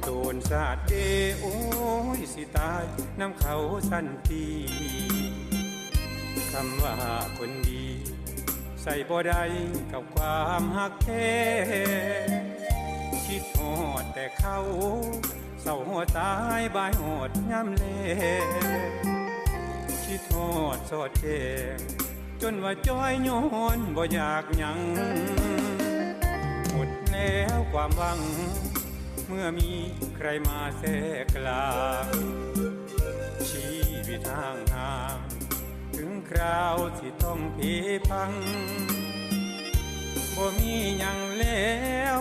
โติเดโอ้ยสิตายน้ำเขาสันทีคำว่าคนดี ใส่บ่ได้กับความหักแท้คิดหอดแต่เขาเศร้าหัวตายบายหอดย่ำเลคิดหอดสอดแจงจนว่าจ้อยโยนบ่อยากหยังหมดแล้วความหวัง มื่อมีใครมาแทรกกลางชีวิตทางห่างถึงคราวที่ต้องพีพังบ่มีหยังแล้ว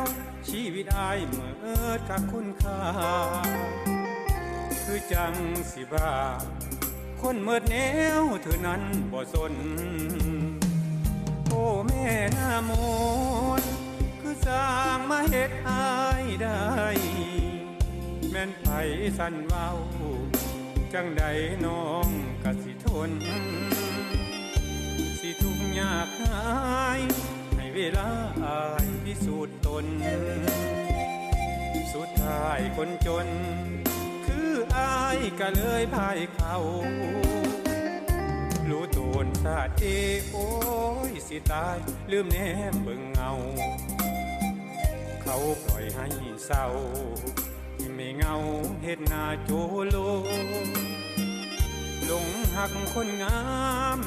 ชีวิตอายเมื่อกับคุณค่า คือจังสิบ้า คนเมิดแนวเธอนั้นบ่สน โอ้แม่หน้ามนคือสร้างมาเฮ็ดอายได้ ม่นไผสันเว้า จังใดน้องกะสิทน สิทุกยากหายให้เวลาอายพิสูจน์ตน สุดท้ายคนจน คืออายก็เลยพ่ายเขารู้ตูนสาดเอโอ้ยสิตาย ลืมแนมเบิ่งเงา เขาปล่อยให้เศร้า ไม่เงาเห็ดหน้าโจโลหลงหักคนงาม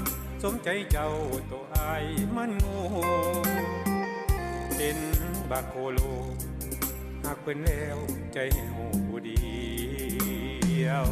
สมใจเจ้าตัวอายมันโง่เป็นบาโคโลหากเป็นแล้วใจหูเดียว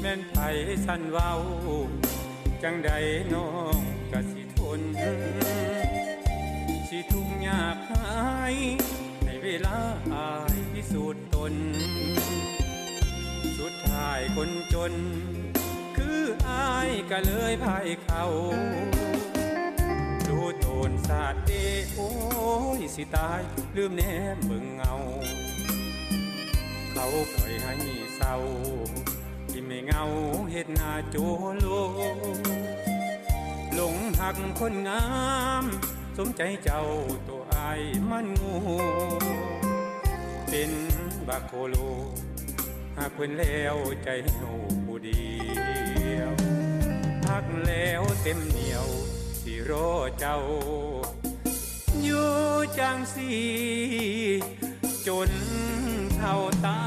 แม่นไผสันเว้า จังใดน้องกะสิทน สิทุกข์ยากหายให้เวลาอายพิสูจน์ตน สุดท้ายคนจน คืออายก็เลยพ่ายเขาดูโตนสาดเดโอ้ยสิตาย ลืมแนมเบิ่งเงาเขาปล่อยให้เศร้า ไม่เงาเฮ็ดหน้าโจโลหลงหักคนงาม สมใจเจ้าตัวอายมันงูเป็นบาโคโล หากเพิ่นแล้วใจเฮาผู้เดียวหักแล้วเต็มเหนียวสิรอเจ้าอยู่จังสีจนเท่าตา